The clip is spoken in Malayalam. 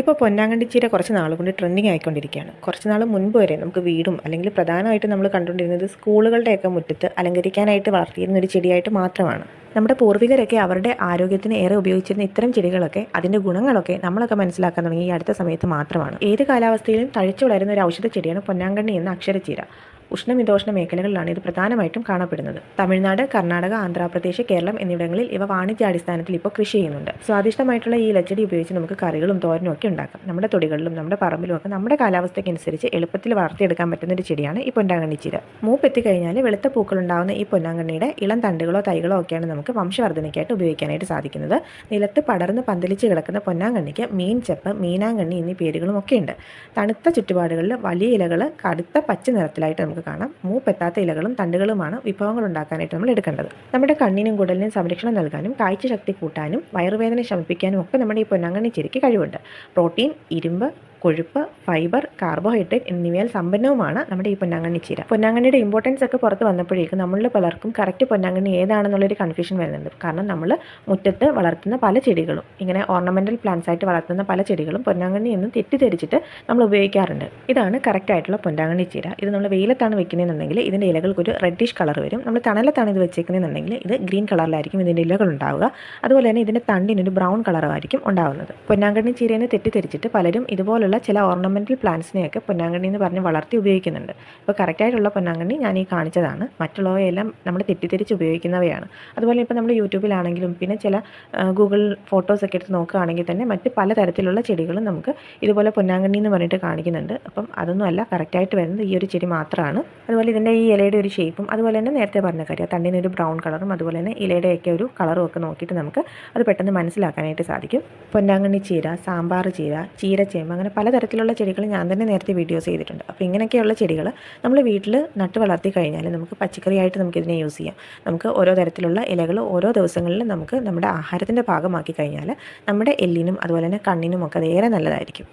ഇപ്പോൾ പൊന്നാങ്കണ്ടി ചീര കുറച്ച് നാൾ കൊണ്ട് ട്രെൻഡിങ് ആയിക്കൊണ്ടിരിക്കുകയാണ്. കുറച്ച് നാൾ മുൻപ് വരെ നമുക്ക് വീടും അല്ലെങ്കിൽ പ്രധാനമായിട്ടും നമ്മൾ കണ്ടുകൊണ്ടിരുന്നത് സ്കൂളുകളുടെയൊക്കെ മുറ്റത്ത് അലങ്കരിക്കാനായിട്ട് വളർത്തിയിരുന്ന ഒരു ചെടിയായിട്ട് മാത്രമാണ്. നമ്മുടെ പൂർവികരൊക്കെ അവരുടെ ആരോഗ്യത്തിന് ഏറെ ഉപയോഗിച്ചിരുന്ന ഇത്തരം ചെടികളൊക്കെ അതിന്റെ ഗുണങ്ങളൊക്കെ നമ്മളൊക്കെ മനസ്സിലാക്കാൻ തുടങ്ങി ഈ അടുത്ത സമയത്ത് മാത്രമാണ്. ഏത് കാലാവസ്ഥയിലും തഴച്ചു വളരുന്ന ഒരു ഔഷധ ചെടിയാണ് പൊന്നാങ്കണ്ണി എന്ന അക്ഷരച്ചീര. ഉഷ്ണമിതോഷ്ണ മേഖലകളിലാണ് ഇത് പ്രധാനമായിട്ടും കാണപ്പെടുന്നത്. തമിഴ്നാട് കർണാടക ആന്ധ്രാപ്രദേശ് കേരളം എന്നിവിടങ്ങളിൽ ഇവ വാണിജ്യാടിസ്ഥാനത്തിൽ ഇപ്പോൾ കൃഷി ചെയ്യുന്നുണ്ട്. സ്വാദിഷ്ടമായിട്ടുള്ള ഈ ഇലച്ചെടി ഉപയോഗിച്ച് നമുക്ക് കറികളും തോരനും ഒക്കെ ഉണ്ടാക്കാം. നമ്മുടെ തൊടികളിലും നമ്മുടെ പറമ്പിലും ഒക്കെ നമ്മുടെ കാലാവസ്ഥയ്ക്ക് അനുസരിച്ച് എളുപ്പത്തിൽ വളർത്തിയെടുക്കാൻ പറ്റുന്ന ഒരു ചെടിയാണ് ഈ പൊന്നാങ്കണ്ണി ചീര. മൂപ്പെത്തി കഴിഞ്ഞാൽ വെളുത്ത പൂക്കൾ ഉണ്ടാകുന്ന ഈ പൊന്നാങ്കണ്ണിയുടെ ഇളം തണ്ടുകളോ തൈകളോ ഒക്കെയാണ് നമുക്ക് വംശവർദ്ധനയ്ക്കായിട്ട് ഉപയോഗിക്കാനായിട്ട് സാധിക്കുന്നത്. നിലത്ത് പടർന്ന് പന്തലിച്ച് കിടക്കുന്ന പൊന്നാങ്കണ്ണിക്ക് മീൻ ചെപ്പ് മീനാങ്കണ്ണി എന്നീ പേരുകളും ഒക്കെ ഉണ്ട്. തണുത്ത ചുറ്റുപാടുകളിൽ വലിയ ഇലകൾ കടുത്ത പച്ച നിറത്തിലായിട്ട് നമുക്ക് കാണാം. മൂപ്പെത്താത്ത ഇലകളും തണ്ടുകളുമാണ് വിഭവങ്ങൾ ഉണ്ടാക്കാനായിട്ട് നമ്മൾ എടുക്കേണ്ടത്. നമ്മുടെ കണ്ണിനും കുടലിനും സംരക്ഷണം നൽകാനും കാഴ്ച ശക്തി കൂട്ടാനും വയറുവേദന ശമിപ്പിക്കാനും ഒക്കെ നമ്മുടെ ഈ പൊന്നാങ്കണ്ണി കഴിവുണ്ട്. പ്രോട്ടീൻ ഇരുമ്പ് കൊഴുപ്പ് ഫൈബർ കാർബോഹൈഡ്രേറ്റ് എന്നിവയാൽ സമ്പന്നവുമാണ് നമ്മുടെ ഈ പൊന്നാങ്കണ്ണി ചീര. പൊന്നാങ്കണ്ണിയുടെ ഇമ്പോർട്ടൻസ് ഒക്കെ പുറത്ത് വന്നപ്പോഴേക്കും നമ്മളിൽ പലർക്കും കറക്റ്റ് പൊന്നാങ്കണ്ണി ഏതാണെന്നുള്ളൊരു കൺഫ്യൂഷൻ വരുന്നുണ്ട്. കാരണം നമ്മൾ മുറ്റത്ത് വളർത്തുന്ന പല ചെടികളും ഇങ്ങനെ ഓർണമെന്റൽ പ്ലാന്റ്സ് ആയിട്ട് വളർത്തുന്ന പല ചെടികളും പൊന്നാങ്കണ്ണി എന്ന് തെറ്റിദ്ധരിച്ചിട്ട് നമ്മൾ ഉപയോഗിക്കാറുണ്ട്. ഇതാണ് കറക്റ്റ് ആയിട്ടുള്ള പൊന്നാങ്കണ്ണി ചീര. ഇത് നമ്മൾ വെയിലത്താണ് വെക്കുന്നതെന്നുണ്ടെങ്കിൽ ഇതിന്റെ ഇലകൾക്ക് ഒരു റെഡിഷ് കളർ വരും. നമ്മൾ തണലത്താണ് ഇത് വെച്ചേക്കുന്നതെന്നുണ്ടെങ്കിൽ ഇത് ഗ്രീൻ കളറിലായിരിക്കും ഇതിന്റെ ഇലകൾ ഉണ്ടാവുക. അതുപോലെ തന്നെ ഇതിന്റെ തണ്ടിനൊരു ബ്രൗൺ കളറായിരിക്കും ഉണ്ടാവുന്നത്. പൊന്നാങ്കണ്ണി ചീരയെന്ന് തെറ്റിദ്ധരിച്ചിട്ട് പലരും ഇതുപോലുള്ള ചില ഓർണമെന്റൽ പ്ലാന്റ്സിനെയൊക്കെ പൊന്നാങ്കണ്ണി എന്ന് പറഞ്ഞ് വളർത്തി ഉപയോഗിക്കുന്നുണ്ട്. അപ്പോൾ കറക്റ്റായിട്ടുള്ള പൊന്നാങ്കണ്ണി ഞാൻ ഈ കാണിച്ചതാണ്. മറ്റുള്ളവയെല്ലാം നമ്മൾ തെറ്റിദ്ധരിച്ച് ഉപയോഗിക്കുന്നവയാണ്. അതുപോലെ ഇപ്പോൾ നമ്മൾ യൂട്യൂബിലാണെങ്കിലും പിന്നെ ചില ഗൂഗിൾ ഫോട്ടോസൊക്കെ എടുത്ത് നോക്കുകയാണെങ്കിൽ തന്നെ മറ്റ് പലതരത്തിലുള്ള ചെടികളും നമുക്ക് ഇതുപോലെ പൊന്നാങ്കണ്ണി എന്ന് പറഞ്ഞിട്ട് കാണിക്കുന്നുണ്ട്. അപ്പം അതൊന്നും അല്ല കറക്റ്റായിട്ട് വരുന്നത് ഈ ഒരു ചെടി മാത്രമാണ്. അതുപോലെ ഇതിന്റെ ഈ ഇലയുടെ ഒരു ഷേപ്പും അതുപോലെ തന്നെ നേരത്തെ പറഞ്ഞ കാര്യം തണ്ടിന് ഒരു ബ്രൗൺ കളറും അതുപോലെ തന്നെ ഇലയുടെയൊക്കെ ഒരു കളറും ഒക്കെ നോക്കിയിട്ട് നമുക്ക് അത് പെട്ടെന്ന് മനസ്സിലാക്കാനായിട്ട് സാധിക്കും. പൊന്നാങ്കണ്ണി ചീര സാമ്പാർ ചീര ചീരച്ചേമ്പ് അങ്ങനെ പലതരത്തിലുള്ള ചെടികൾ ഞാൻ തന്നെ നേരത്തെ വീഡിയോസ് ചെയ്തിട്ടുണ്ട്. അപ്പോൾ ഇങ്ങനെയൊക്കെയുള്ള ചെടികൾ നമ്മൾ വീട്ടിൽ നട്ട് വളർത്തി കഴിഞ്ഞാൽ നമുക്ക് പച്ചക്കറിയായിട്ട് നമുക്കിതിനെ യൂസ് ചെയ്യാം. നമുക്ക് ഓരോ തരത്തിലുള്ള ഇലകൾ ഓരോ ദിവസങ്ങളിലും നമുക്ക് നമ്മുടെ ആഹാരത്തിന്റെ ഭാഗമാക്കി കഴിഞ്ഞാൽ നമ്മുടെ എല്ലിനും അതുപോലെ തന്നെ കണ്ണിനും ഒക്കെ അത് ഏറെ നല്ലതായിരിക്കും.